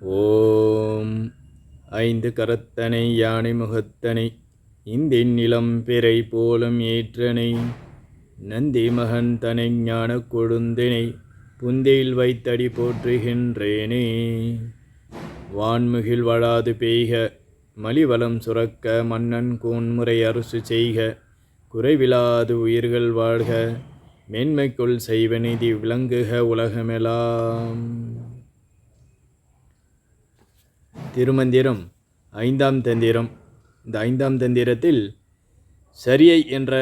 ஓம். ஐந்து கரத்தனை யானை முகத்தனை இந்தின் நிலம் பிறை போலும் ஏற்றனை நந்தி மகன் தனை ஞான கொழுந்தினை புந்தையில் வைத்தடி போற்றுகின்றேனே. வான்முகில் வளாது பெய்க மலிவளம் சுரக்க மன்னன் கூன்முறை அரசு செய்க குறைவிலாது உயிர்கள் வாழ்க மேன்மைக்குள் செய்வ நிதி விளங்குக உலகமெல்லாம் திருமந்திரம் ஐந்தாம் தந்திரம். இந்த ஐந்தாம் தந்திரத்தில் சரியை என்ற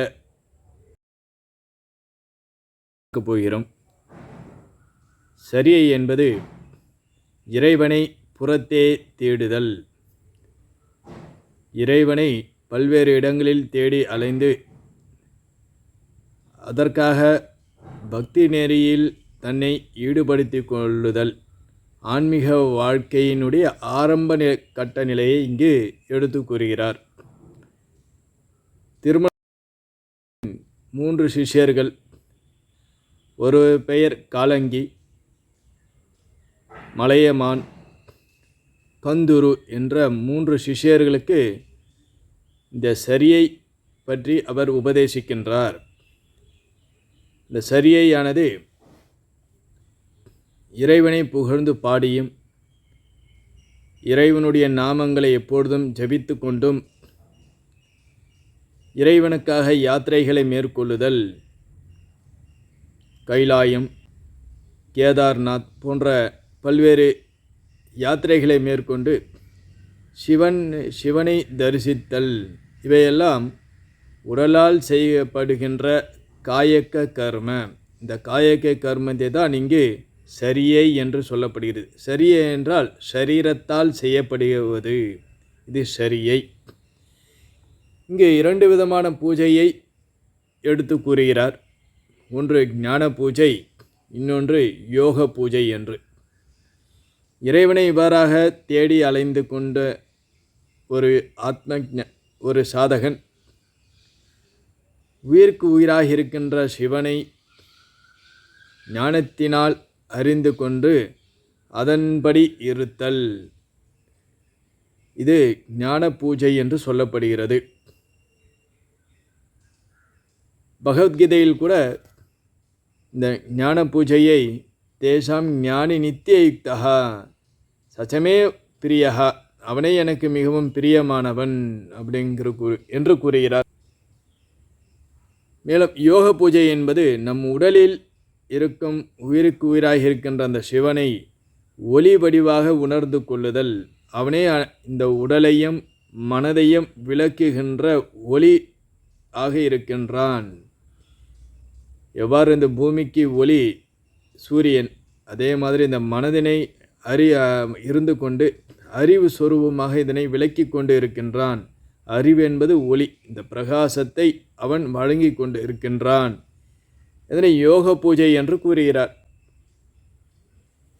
போகிறோம். சரியை என்பது இறைவனை புறத்தே தேடுதல். இறைவனை பல்வேறு இடங்களில் தேடி அலைந்து அதற்காக பக்தி நெறியில் தன்னை ஈடுபடுத்தி கொள்ளுதல். ஆன்மீக வாழ்க்கையினுடைய ஆரம்ப நில கட்ட நிலையை இங்கு எடுத்து கூறுகிறார். திருமண மூன்று சிஷ்யர்கள் ஒரு பெயர் காலங்கி மலையமான் பந்துரு என்ற மூன்று சிஷ்யர்களுக்கு இந்த சரியை பற்றி அவர் உபதேசிக்கின்றார். இந்த சரியையானது இறைவனை புகழ்ந்து பாடியும் இறைவனுடைய நாமங்களை எப்பொழுதும் ஜபித்து கொண்டும் இறைவனுக்காக யாத்திரைகளை மேற்கொள்ளுதல். கைலாயம் கேதார்நாத் போன்ற பல்வேறு யாத்திரைகளை மேற்கொண்டு சிவன் சிவனை தரிசித்தல். இவையெல்லாம் உடலால் செய்யப்படுகின்ற காயக்க கர்ம. இந்த காயக்க கர்மத்தை தான் இங்கு சரியை என்று சொல்லப்படுகிறது. சரியை என்றால் சரீரத்தால் செய்யப்படுவது இது சரியை. இங்கே இரண்டு விதமான பூஜையை எடுத்து கூறுகிறார். ஒன்று ஞான பூஜை இன்னொன்று யோக பூஜை என்று. இறைவனை இவ்வாறாக தேடி அலைந்து கொண்ட ஒரு ஆத்ம ஒரு சாதகன் உயிருக்கு உயிராக இருக்கின்ற சிவனை ஞானத்தினால் அறிந்து கொண்டு அதன்படி இருத்தல். இது ஞான பூஜை என்று சொல்லப்படுகிறது. பகவத்கீதையில் கூட இந்த ஞான பூஜையை தேசாம் ஞானி நித்தியயுக்தா சச்சமே பிரியகா அவனே எனக்கு மிகவும் பிரியமானவன் அப்படிங்கிற கூறு என்று கூறுகிறார். மேலும் யோக பூஜை என்பது நம் உடலில் இருக்கும் உயிருக்கு உயிராக இருக்கின்ற அந்த சிவனை ஒளி வடிவாக உணர்ந்து கொள்ளுதல். அவனே இந்த உடலையும் மனதையும் விளக்குகின்ற ஒளி ஆக இருக்கின்றான். எவ்வாறு இந்த பூமிக்கு ஒளி சூரியன் அதே மாதிரி இந்த மனதினை அறி இருந்து கொண்டு அறிவு சொரூபமாக இதனை விளக்கி கொண்டு இருக்கின்றான். அறிவு என்பது ஒளி இந்த பிரகாசத்தை அவன் வழங்கி கொண்டு இருக்கின்றான். இதனை யோக பூஜை என்று கூறுகிறார்.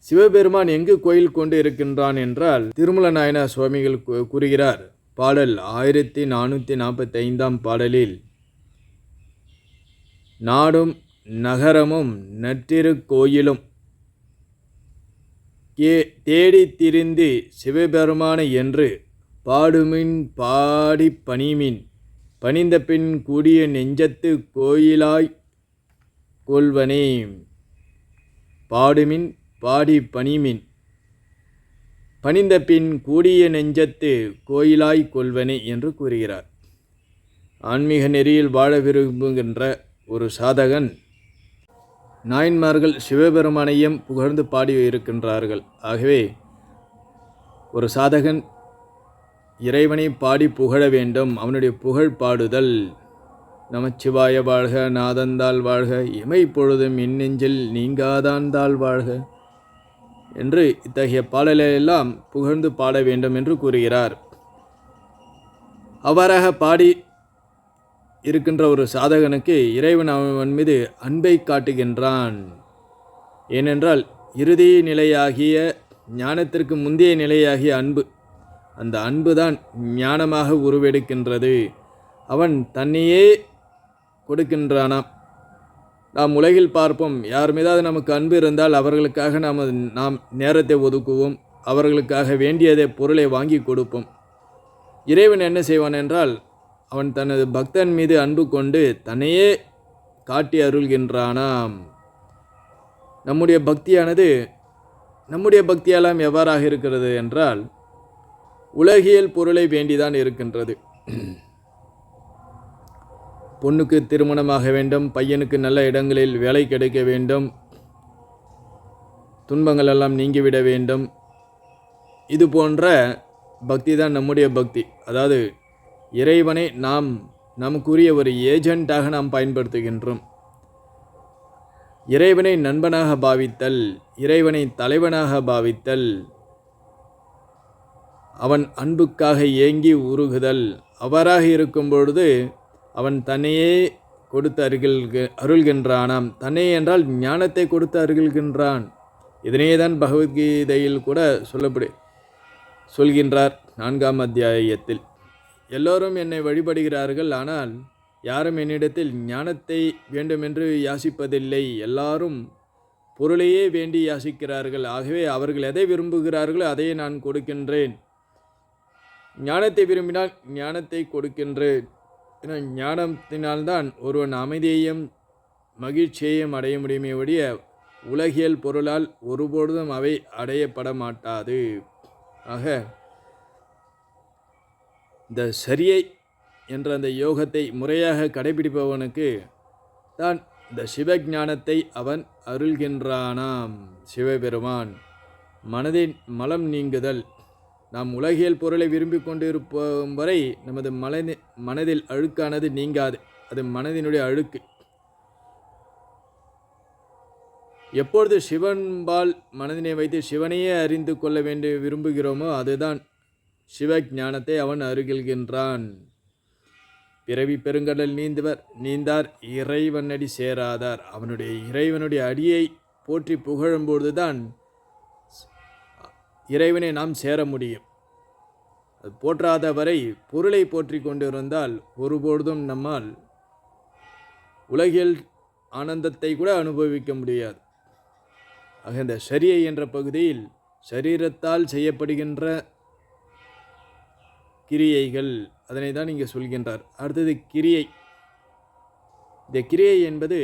சிவபெருமான் எங்கு கோயில் கொண்டு இருக்கின்றான் என்றால் திருமல நாயனா சுவாமிகள் கூறுகிறார். பாடல் ஆயிரத்தி நானூற்றி நாற்பத்தி ஐந்தாம் பாடலில் நாடும் நகரமும் நற்றிரு கோயிலும். கே தேடி திரிந்து சிவபெருமான என்று பாடுமின் பாடி பணிமின் பணிந்த பின் கூடிய நெஞ்சத்து கோயிலாய் கொள்வனே. பாடுமின் பாடி பணிமின். பணிந்த பின் கூடிய நெஞ்சத்து கோயிலாய் கொள்வனே என்று கூறுகிறார். ஆன்மீக நெறியில் வாழ விரும்புகின்ற ஒரு சாதகன் நாயன்மார்கள் சிவபெருமானையும் புகழ்ந்து பாடி இருக்கின்றார்கள் ஆகவே ஒரு சாதகன் இறைவனை பாடி புகழ வேண்டும். அவனுடைய புகழ் பாடுதல் நமச்சிவாய வாழ்க நாதந்தால் வாழ்க இமை பொழுதும் இன்னெஞ்சில் நீங்காதாந்தால் வாழ்க என்று இத்தகைய பாடலையெல்லாம் புகழ்ந்து பாட வேண்டும் என்று கூறுகிறார். அவ்வாறாக பாடி இருக்கின்ற ஒரு சாதகனுக்கு இறைவன் அவன் மீது அன்பை காட்டுகின்றான். ஏனென்றால் இறுதி நிலையாகிய ஞானத்திற்கு முந்தைய நிலையாகிய அன்பு அந்த அன்பு தான் ஞானமாக உருவெடுக்கின்றது. அவன் தன்னையே கொடுக்கின்றானாம் நாம் உலகில் பார்ப்போம். யார் மீதாவது நமக்கு அன்பு இருந்தால் அவர்களுக்காக நாம் நாம் நேரத்தை ஒதுக்குவோம். அவர்களுக்காக வேண்டியதை பொருளை வாங்கி கொடுப்போம். இறைவன் என்ன செய்வான் என்றால் அவன் தனது பக்தன் மீது அன்பு கொண்டு தன்னையே காட்டி அருள்கின்றானாம். நம்முடைய பக்தியானது நம்முடைய பக்தியெல்லாம் எவ்வாறாக இருக்கிறது என்றால் உலகியல் பொருளை வேண்டிதான் இருக்கின்றது. பொண்ணுக்கு திருமணமாக வேண்டும் பையனுக்கு நல்ல இடங்களில் வேலை கிடைக்க வேண்டும் துன்பங்கள் எல்லாம் நீங்கிவிட வேண்டும். இது போன்ற பக்தி தான் நம்முடைய பக்தி. அதாவது இறைவனை நாம் நமக்குரிய ஒரு ஏஜெண்டாக நாம் பயன்படுத்துகின்றோம். இறைவனை நண்பனாக பாவித்தல் இறைவனை தலைவனாக பாவித்தல் அவன் அன்புக்காக ஏங்கி உருகுதல் அவராக இருக்கும் பொழுது அவன் தன்னையே கொடுத்து அருகில் அருள்கின்றானாம். தன்னை என்றால் ஞானத்தை கொடுத்து அருகில்கின்றான். இதனையே தான் பகவத்கீதையில் கூட சொல்லப்படு சொல்கின்றார் நான்காம் அத்தியாயத்தில். எல்லோரும் என்னை வழிபடுகிறார்கள் ஆனால் யாரும் என்னிடத்தில் ஞானத்தை வேண்டுமென்று யாசிப்பதில்லை. எல்லாரும் பொருளையே வேண்டி யாசிக்கிறார்கள். ஆகவே அவர்கள் எதை விரும்புகிறார்களோ அதையே நான் கொடுக்கின்றேன். ஞானத்தை விரும்பினால் ஞானத்தை கொடுக்கின்றேன். ஏன்னா ஞானத்தினால்தான் ஒருவன் அமைதியையும் மகிழ்ச்சியையும் அடைய முடியுமே ஒழிய உலகியல் பொருளால் ஒருபொழுதும் அவை அடையப்பட மாட்டாது ஆக இந்த சரியை என்ற அந்த யோகத்தை முறையாக கடைபிடிப்பவனுக்கு தான் இந்த சிவஞானத்தை அவன் அருள்கின்றானாம். சிவபெருமான் மனதின் மலம் நீங்குதல். நாம் உலகியல் பொருளை விரும்பி கொண்டிருப்போம் வரை நமது மனதி மனதில் அழுக்கானது நீங்காது. அது மனதினுடைய அழுக்கு. எப்பொழுது சிவன்பால் மனதினை வைத்து சிவனையே அறிந்து கொள்ள வேண்டி விரும்புகிறோமோ அதுதான் சிவ ஞானத்தை அவன் அருகில்கின்றான். பிறவி பெருங்கடல் நீந்துவர் நீந்தார் இறைவனடி சேராதார். அவனுடைய இறைவனுடைய அடியை போற்றி புகழும்பொழுதுதான் இறைவனை நாம் சேர முடியும். அது போற்றாத வரை பொருளை போற்றி கொண்டிருந்தால் ஒருபொழுதும் நம்மால் உலகில் ஆனந்தத்தை கூட அனுபவிக்க முடியாது. ஆக இந்த சரியை என்ற பகுதியில் சரீரத்தால் செய்யப்படுகின்ற கிரியைகள் அதனை தான் இங்கே சொல்கின்றார். அடுத்தது கிரியை. இந்த கிரியை என்பது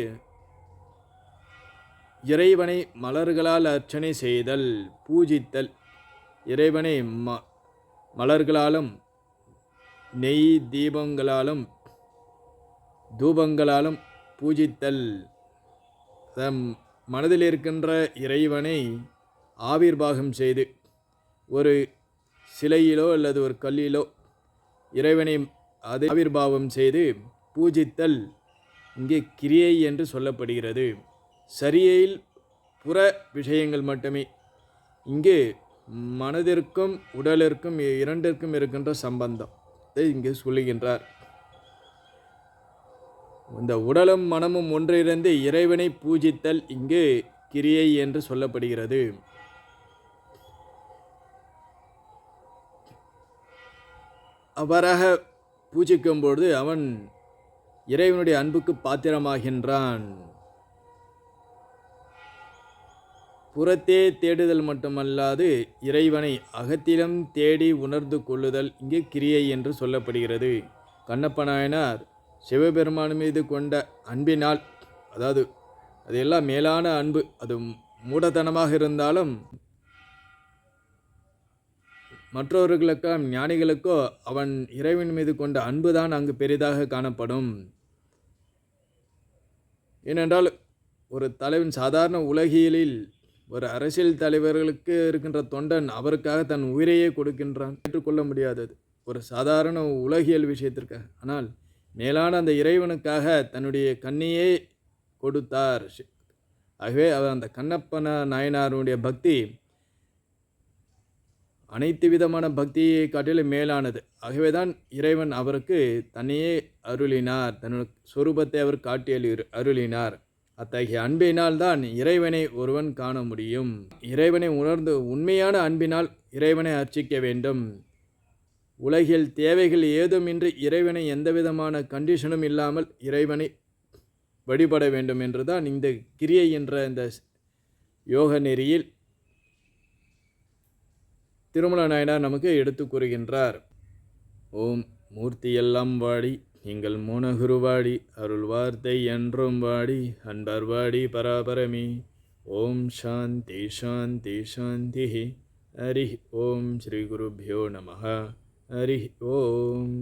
இறைவனை மலர்களால் அர்ச்சனை செய்தல் பூஜித்தல். இறைவனை ம மலர்களாலும் நெய் தீபங்களாலும் தூபங்களாலும் பூஜித்தல். மனதில் இருக்கின்ற இறைவனை ஆவிர்வாகம் செய்து ஒரு சிலையிலோ அல்லது ஒரு கல்லிலோ இறைவனை அது ஆவிர்வாவம் செய்து பூஜித்தல் இங்கே கிரியை என்று சொல்லப்படுகிறது. சரியையில் புற விஷயங்கள் மட்டுமே. இங்கு மனதிற்கும் உடலிற்கும் இரண்டிற்கும் இருக்கின்ற சம்பந்தம். இங்கே இங்கு சொல்லுகின்றார். இந்த உடலும் மனமும் ஒன்றிருந்து இறைவனை பூஜித்தல் இங்கு கிரியை என்று சொல்லப்படுகிறது. அவராக பூஜிக்கும் பொழுது அவன் இறைவனுடைய அன்புக்கு பாத்திரமாகின்றான். புறத்தே தேடுதல் மட்டுமல்லாது இறைவனை அகத்திலும் தேடி உணர்ந்து கொள்ளுதல் இங்கே கிரியை என்று சொல்லப்படுகிறது. கண்ணப்ப நாயனார் சிவபெருமான் மீது கொண்ட அன்பினால் அதாவது அதெல்லாம் மேலான அன்பு அது மூடத்தனமாக இருந்தாலும் மற்றவர்களுக்கோ ஞானிகளுக்கோ அவன் இறைவன் மீது கொண்ட அன்புதான் அங்கு பெரிதாக காணப்படும். ஏனென்றால் ஒரு தலைவன் சாதாரண உலகியலில் ஒரு அரசியல் தலைவர்களுக்கு இருக்கின்ற தொண்டன் அவருக்காக தன் உயிரையே கொடுக்கின்றான். ஏற்றுக்கொள்ள முடியாதது. ஒரு சாதாரண உலகியல் விஷயத்திற்காக. ஆனால் மேலான அந்த இறைவனுக்காக தன்னுடைய கண்ணையே கொடுத்தார் ஆகவே அவர் அந்த கண்ணப்பன நாயனாருடைய பக்தி அனைத்து விதமான பக்தியை காட்டிலும் மேலானது. ஆகவே தான் இறைவன் அவருக்கு தன்னையே அருளினார். தன்னுடைய சொரூபத்தை அவர் காட்டி அருளினார். அத்தகைய அன்பினால் தான் இறைவனை ஒருவன் காண முடியும். இறைவனை உணர்ந்து உண்மையான அன்பினால் இறைவனை அர்ச்சிக்க வேண்டும். உலகில் தேவைகள் ஏதுமின்றி இறைவனை எந்தவிதமான கண்டிஷனும் இல்லாமல் இறைவனை வழிபட வேண்டும் என்று தான் இந்த கிரியை என்ற இந்த யோக நெறியில் திருமல நாயனார் நமக்கு எடுத்து கூறுகின்றார். ஓம் மூர்த்தியெல்லாம் வாடி நீங்கள் மூனகுருவாடி அருள் வார்த்தை என்றும் வாடி அன்பர் வாடி பராபரமி. ஓம் சாந்தி சாந்தி சாந்தி. ஹரி ஓம் ஸ்ரீ குருபியோ நம ஹரி ஓம்.